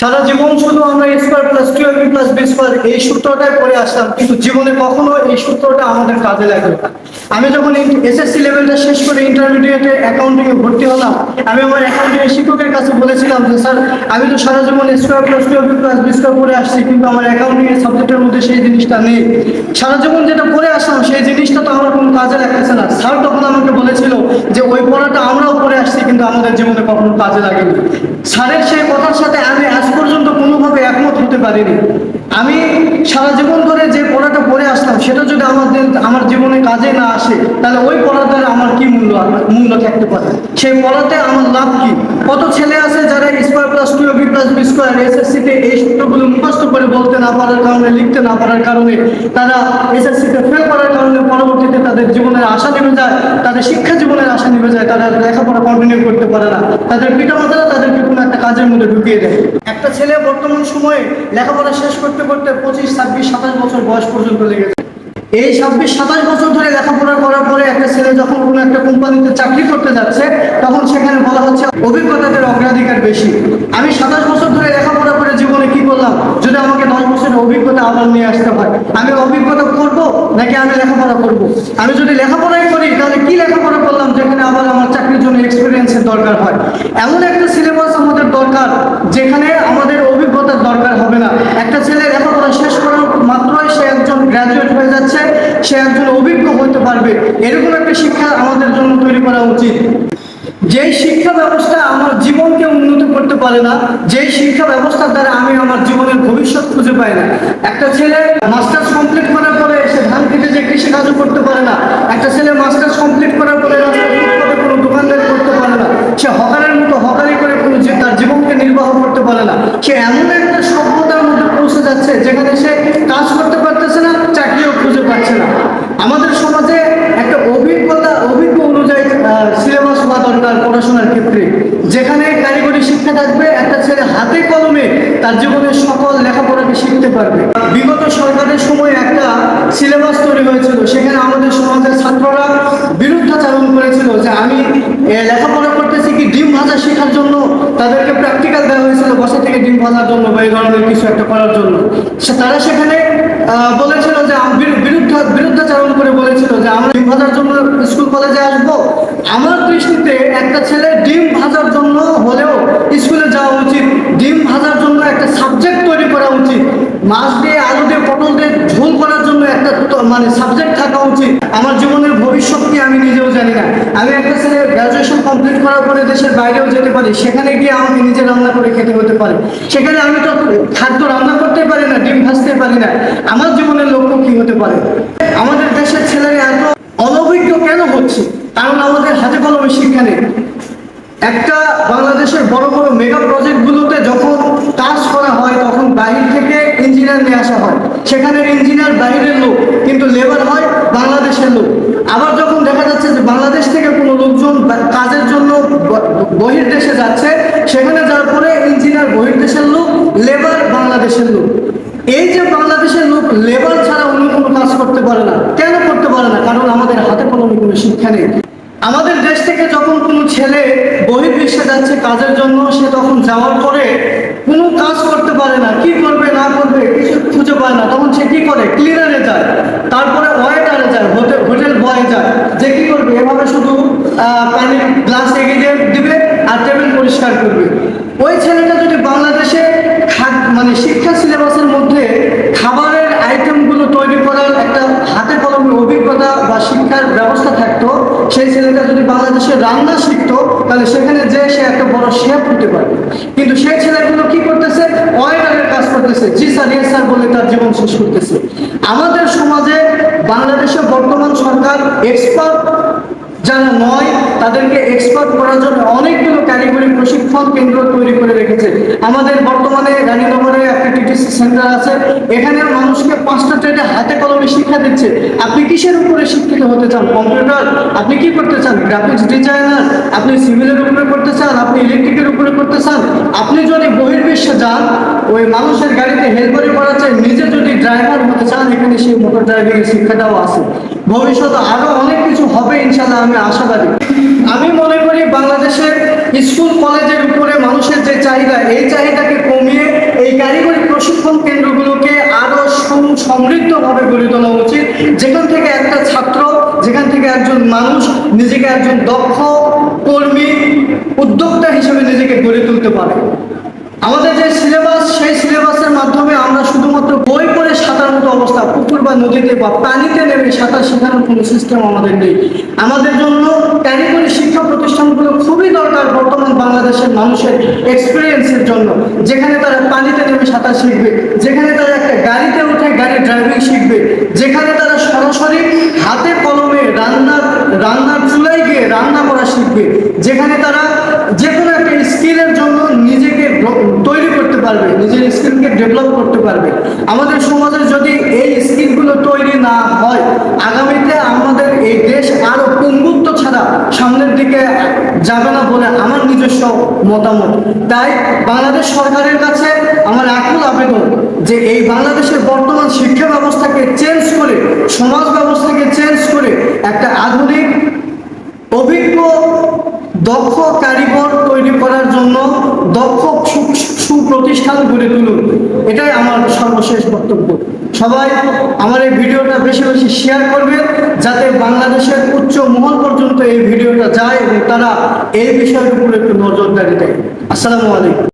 সারা জীবন শুধু আমরা square plus two B plus B square এই সূত্রটাই পড়ে আসলাম কিন্তু জীবনে কখনো এই সূত্রটা আমাদের কাজে লাগবে আমি যখন এসএসসি লেভেলটা শেষ করে ইন্টারমিডিয়েটে অ্যাকাউন্টিং এ ভর্তি হলাম, আমি আমার অ্যাকাউন্টিং শিক্ষকের কাছে বলেছিলাম যে, স্যার, আমি তো সারা জীবন square plus two B plus B square পড়ে আসছি, কিন্তু আমার অ্যাকাউন্টিং এর সাবজেক্টের মধ্যে সেই জিনিসটা নেই। সারা জীবন যেটা পড়ে আসলাম সেই জিনিসটা তো আমার কোনো কাজে লাগতেছে না। স্যার তখন আমাকে বলেছিল যে ওই পড়াটা আমরাও পড়ে আসছি কিন্তু আমাদের জীবনে কখনো কাজে লাগেনি। স্যারের সেই কথার সাথে আমি আজ পর্যন্ত কোনোভাবে একমত হতে পারিনি। আমি সারা জীবন ধরে যে পড়াটা পড়ে আসলাম সেটা যদি আমাদের আমার জীবনে কাজে না আসে, তাহলে ওই পড়াটার আমার কি মূল্য মূল্য থাকতে পারে। সেই পড়াতে আমার লাভ কি? কত ছেলে আছে যারা square plus two B plus B square এসএসসিতে এই সূত্রগুলো মুখস্থ করে বলতে না পারার কারণে, লিখতে না পারার কারণে, তারা এসএসসিতে ফেল করার কারণে পরবর্তীতে তাদের জীবনের আশা নেমে যায়, তাদের শিক্ষা জীবনের আশা নেমে যায়, তারা লেখাপড়া কন্টিনিউ করতে পারে না। তাদের পিতামাতারা তাদেরকে কোনো একটা কাজের মধ্যে ঢুকিয়ে দেয়। একটা ছেলে বর্তমান সময়ে লেখাপড়া শেষ করতে করতে করতে পঁচিশ, ছাব্বিশ, সাতাশ বছর বয়স পর্যন্ত লেগেছে এই ছাব্বিশ, সাতাশ বছর ধরে লেখাপড়া করার পরে একটা ছেলে যখন কোনো একটা কোম্পানিতে চাকরি করতে যাচ্ছে, তখন সেখানে বলা হচ্ছে অভিজ্ঞতাদের অগ্রাধিকার বেশি। আমি সাতাশ বছর ধরে লেখাপড়া করে জীবনে কি করলাম? যদি আমাকে দশ বছরের অভিজ্ঞতা আবার নিয়ে আসতে হয়, আমি অভিজ্ঞতা করব নাকি আমি লেখাপড়া করব? আমি যদি লেখাপড়াই করি, তাহলে কি লেখাপড়া করলাম যেখানে আবার আমার চাকরির জন্য এক্সপিরিয়েন্সের দরকার হয়? এমন একটা সিলেবাস আমাদের দরকার, যেখানে আমাদের অভিজ্ঞতার দরকার হবে না। একটা ছেলে লেখাপড়া শেষ করার মাত্রই সে একজন গ্র্যাজুয়েট হয়ে যাচ্ছে সে একজন অভিজ্ঞ হতে পারবে। এরকম একটা শিক্ষা আমাদের জন্য তৈরি করা উচিত। যে শিক্ষা ব্যবস্থা আমার জীবনকে উন্নত করতে পারে না যে শিক্ষা ব্যবস্থার দ্বারা আমি আমার জীবনের ভবিষ্যৎ খুঁজে পাই না। একটা ছেলে মাস্টার্স কমপ্লিট করার পরে সে ধান খেতে যে কৃষি কাজও করতে পারে না একটা ছেলে মাস্টার্স কমপ্লিট করার পরে রাস্তায় ফুটপাতে কোনো দোকানদারি করতে পারে না সে হকারের মতো হকারি করে কোনো যে তার জীবনকে নির্বাহ করতে পারে না সে এমন একটা সভ্যতার মধ্যে পৌঁছে যাচ্ছে যেখানে সে কাজ করতে পারতেছে না চাকরিও খুঁজে পাচ্ছে না আমাদের সমাজে একটা অভিজ্ঞতা অভিজ্ঞ অনুযায়ী সিলেবাস হওয়া দরকার পড়াশোনার ক্ষেত্রে যেখানে কারিগরি শিক্ষা থাকবে একটা ছেলে হাতে কলমে তার জীবনের সকল লেখাপড়াকে শিখতে পারবে? বিগত সরকারের সময় একটা সিলেবাস তৈরি হয়েছিল, সেখানে আমাদের সমাজের ছাত্ররা বিরুদ্ধাচারণ করেছিল যে আমি লেখাপড়া করতেছি কি ডিম ভাজা শেখার জন্য? তাদেরকে প্র্যাকটিক্যাল দেওয়া হয়েছিল বসা থেকে ডিম ভাজার জন্য বা এই ধরনের কিছু একটা করার জন্য। তারা সেখানে বলেছিল যে বিরুদ্ধাচারণ করে বলেছিল যে আমরা ডিম ভাজার জন্য স্কুল কলেজে আসব আমার দৃষ্টিতে একটা ছেলে ডিম ভাজার জন্য হলেও স্কুলে যাওয়া উচিত ডিম ভাজার জন্য একটা সাবজেক্ট তৈরি করা উচিত মাছ দিয়ে আলু দিয়ে পটল দিয়ে ঝোল করার জন্য একটা তো- মানে সাবজেক্ট থাকা উচিত। আমার জীবনের ভবিষ্যৎ কি আমি নিজেও জানি না। আমি একটা ছেলে গ্রাজুয়েশন কমপ্লিট করার পরে দেশের বাইরেও যেতে পারি। সেখানে গিয়ে আমাকে নিজে রান্না করে খেতে হতে পারে। সেখানে আমি তো খাদ্য রান্না করতে পারি না, ডিম ভাজতে পারি না। আমার জীবনের লক্ষ্য কি হতে পারে? আমাদের দেশের ছেলেরা এত অনভিজ্ঞ কেন হচ্ছে? কারণ আমাদের হাতে কলমে শিক্ষা নেই। একটা বাংলাদেশের বড় বড় মেগা প্রজেক্টগুলোতে যখন কাজ করা হয়, তখন বাইরে থেকে ইঞ্জিনিয়ার নিয়ে আসা হয়। সেখানে ইঞ্জিনিয়ার বাইরের লোক কিন্তু লেবার হয় বাংলাদেশের লোক আবার যখন দেখা যাচ্ছে যে বাংলাদেশ থেকে কোনো লোকজন কাজের জন্য বহির দেশে যাচ্ছে, সেখানে যাওয়ার পরে ইঞ্জিনিয়ার বহির দেশের লোক, লেবার বাংলাদেশের লোক। এই যে বাংলাদেশের লোক লেবার ছাড়া অন্য কোনো কাজ করতে পারে না, কেন করতে পারে না? কারণ আমাদের হাতে কলমে কোনো শিক্ষা নেই। আমাদের দেশ থেকে যখন কোনো ছেলে বহির্বিশ্বে যাচ্ছে কাজের জন্য, সে তখন যাওয়ার পরে কোনো কাজ করতে পারে না। কি করবে, না করবে, কিছু খুঁজে পায় না। তখন সে কি করে? ক্লিনারে যায়। তারপরে বয়ে যায়। যে কি করবে? এভাবে শুধু পানির গ্লাস এগিয়ে দিয়ে দিবে আর টেবিল পরিষ্কার করবে। ওই ছেলেটা যদি বাংলাদেশে মানে শিক্ষা সিলেবাসের মধ্যে খাবারের আইটেমগুলো তৈরি করার একটা হাতে কলমে অভিজ্ঞতা বা শিক্ষার ব্যবস্থা থাকতো, সেই ছেলেটা যদি বাংলাদেশে রান্না শিখতো, তাহলে সেখানে যে সে একটা বড় শেফ হতে পারবে কিন্তু সেই ছেলেগুলো কি করতেছে? ওয়েটারের কাজ করতেছে। জি স্যার ইয়েস স্যার বলে তার জীবন শেষ করতেছে। আমাদের সমাজে বাংলাদেশে বর্তমান সরকার এক্সপার্ট যারা নয়, তাদেরকে এক্সপার্ট করার জন্য অনেকগুলো কারিগরি প্রশিক্ষণ কেন্দ্র তৈরি করে রেখেছে আমাদের বর্তমানে রানীনগরে একটা টিটিসি সেন্টার আছে। এখানে মানুষকে পাঁচটা ট্রেডে হাতে কলমে শিক্ষা দিচ্ছে। আপনি কিসের উপরে শিক্ষিত হতে চান? কম্পিউটার? আপনি কি করতে চান? Graphics designer? আপনি সিভিলের উপরে করতে চান? আপনি ইলেকট্রিকের উপরে করতে চান? আপনি যদি বহির্বিশ্বে যান, ওই মানুষের গাড়িতে হেল্পারি করা চাই নিজে যদি ড্রাইভার হতে চান, এখানে সেই মোটর ড্রাইভিং এর শিক্ষাটাও আছে। ভবিষ্যতে আরও অনেক কিছু হবে ইনশাল্লাহ আমি আশাবাদী। আমি মনে করি বাংলাদেশের স্কুল কলেজের উপরে মানুষের যে চাহিদা, এই চাহিদাকে কমিয়ে এই কারিগরি প্রশিক্ষণ কেন্দ্রগুলোকে আরও সমৃদ্ধভাবে গড়ে তোলা উচিত। যেখান থেকে একটা ছাত্র, যেখান থেকে একজন মানুষ নিজেকে একজন দক্ষ কর্মী, উদ্যোক্তা হিসেবে নিজেকে গড়ে তুলতে পারে। আমাদের যে সিলেবাস, সেই সিলেবাস বা নদীতে বা পানিতে নেমে সাঁতার শেখানোর কোনো সিস্টেম আমাদের নেই। আমাদের জন্য কারিগরি শিক্ষা প্রতিষ্ঠানগুলো খুবই দরকার বর্তমান বাংলাদেশের মানুষের এক্সপিরিয়েন্সের জন্য। যেখানে তারা পানিতে নেমে সাঁতার শিখবে, যেখানে তারা একটা গাড়িতে উঠে গাড়ি ড্রাইভিং শিখবে, যেখানে তারা সরাসরি হাতে কলমে রান্নার রান্নার চুলায় গিয়ে রান্না করা শিখবে, যেখানে তারা যে কোনো একটা স্কিলের জন্য নিজেকে তৈরি করতে পারবে, নিজের স্কিলকে ডেভেলপ করতে পারবে। আমাদের সমাজে যদি এই স্কিলগুলো তৈরি না হয়, আগামীতে আমাদের এই দেশ আরও পঙ্গুত্ব ছাড়া সামনের দিকে যাবে না বলে আমার নিজস্ব মতামত। তাই বাংলাদেশ সরকারের কাছে আমার আকুল আবেদন যে এই বাংলাদেশের বর্তমান শিক্ষা ব্যবস্থাকে চেঞ্জ করে, সমাজ ব্যবস্থাকে চেঞ্জ করে একটা আধুনিক, অভিজ্ঞ, দক্ষ কারিগর তৈরি করার জন্য সুপ্রতিষ্ঠান গড়ে তুলুন। এটাই আমার সর্বশেষ বক্তব্য। সবাই আমার এই ভিডিওটা বেশি বেশি শেয়ার করবে, যাতে বাংলাদেশের উচ্চ মহল পর্যন্ত এই ভিডিওটা যায় এবং তারা এই বিষয়ের উপরে একটু নজরদারি দেয়। আসসালামু আলাইকুম।